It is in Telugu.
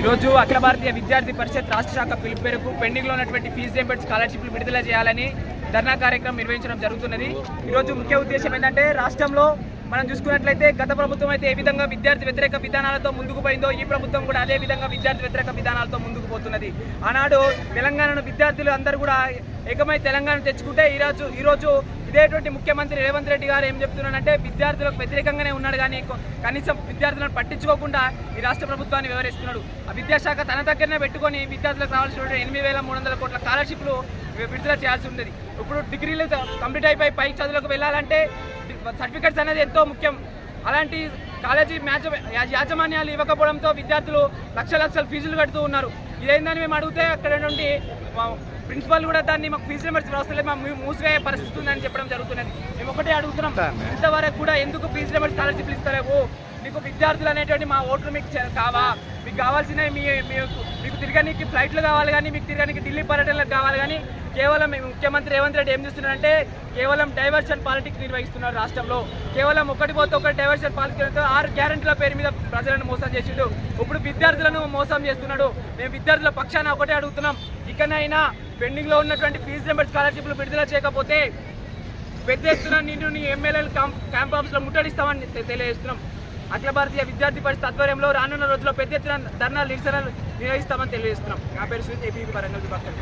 ఈరోజు అఖిల భారతీయ విద్యార్థి పరిషత్ రాష్ట్ర శాఖ పిలుపు మేరకు పెండింగ్లో ఉన్నటువంటి ఫీజు రియంబర్స్ స్కాలర్షిప్లు విడుదల చేయాలని ధర్నా కార్యక్రమం నిర్వహించడం జరుగుతున్నది. ఈరోజు ముఖ్య ఉద్దేశం ఏంటంటే రాష్ట్రంలో మనం చూసుకున్నట్లయితే గత ప్రభుత్వం అయితే ఏ విధంగా విద్యార్థి వ్యతిరేక విధానాలతో ముందుకు పోయిందో ఈ ప్రభుత్వం కూడా అదే విధంగా విద్యార్థి వ్యతిరేక విధానాలతో ముందుకు పోతున్నది. ఆనాడు తెలంగాణను విద్యార్థులు అందరూ కూడా ఏకమై తెలంగాణ తెచ్చుకుంటే ఈరోజు ఈరోజు ఇదేటువంటి ముఖ్యమంత్రి రేవంత్ రెడ్డి గారు ఏం చెప్తున్నారంటే విద్యార్థులకు వ్యతిరేకంగానే ఉన్నాడు కానీ కనీసం విద్యార్థులను పట్టించుకోకుండా ఈ రాష్ట్ర ప్రభుత్వాన్ని వివరిస్తున్నాడు ఆ విద్యాశాఖ తన దగ్గరనే పెట్టుకొని విద్యార్థులకు రావాల్సిన ఎనిమిది వేల మూడు వందల కోట్ల స్కాలర్షిప్లు విడుదల చేయాల్సి ఉండేది. ఇప్పుడు డిగ్రీలు కంప్లీట్ అయిపోయి పై చదువులకు వెళ్ళాలంటే సర్టిఫికెట్స్ అనేది ఎంతో ముఖ్యం. అలాంటి కాలేజీ మ్యాచ్ యాజమాన్యాలు ఇవ్వకపోవడంతో విద్యార్థులు లక్ష లక్షల ఫీజులు కడుతూ ఉన్నారు. ఇదేందని మేము అడిగితే అక్కడ నుండి ప్రిన్సిపల్ కూడా దాన్ని మాకు ఫీజు రిమెంబర్స్ వస్తలేదు మా మూసివేయ పరిస్థితి ఉందని చెప్పడం జరుగుతున్నది. మేము ఒకటే అడుగుతున్నాం ఇంతవరకు కూడా ఎందుకు ఫీజు రిమెంబర్స్ స్కాలర్షిప్లు ఇస్తలేవు? మీకు విద్యార్థులు అనేటువంటి మా ఓట్లు మీకు కావా? మీకు కావాల్సినవి మీ మీకు మీకు తిరగడానికి ఫ్లైట్లు కావాలి కానీ మీకు తిరగడానికి ఢిల్లీ పర్యటనలకు కావాలి కానీ కేవలం ముఖ్యమంత్రి రేవంత్ రెడ్డి ఏం చేస్తున్నారంటే కేవలం డైవర్షన్ పాలిటిక్స్ నిర్వహిస్తున్నారు రాష్ట్రంలో. కేవలం ఒకటి పోతే ఒకటి డైవర్షన్ పాలిటిక్స్ ఆరు గ్యారెంటీల పేరు మీద ప్రజలను మోసం చేసిండు. ఇప్పుడు విద్యార్థులను మోసం చేస్తున్నాడు. మేము విద్యార్థుల పక్షాన ఒకటే అడుగుతున్నాం. ఇకనైనా పెండింగ్లో ఉన్నటువంటి ఫీజు నెంబర్ స్కాలర్షిప్లు విడుదల చేయకపోతే పెద్ద ఎత్తున నిన్ను నీ ఎమ్మెల్యేలు క్యాంప్ ఆఫీస్లో ముట్టడిస్తామని తెలియజేస్తున్నాం. అఖిల భారతీయ విద్యార్థి పరిషత్ ఆధ్వర్యంలో రానున్న రోజుల్లో పెద్ద ఎత్తున ధర్నాలు నిరసనలు నిర్వహిస్తామని తెలియజేస్తున్నాం. నా పేరు సూర్య ఏపీ వరంగల్ విభాగం.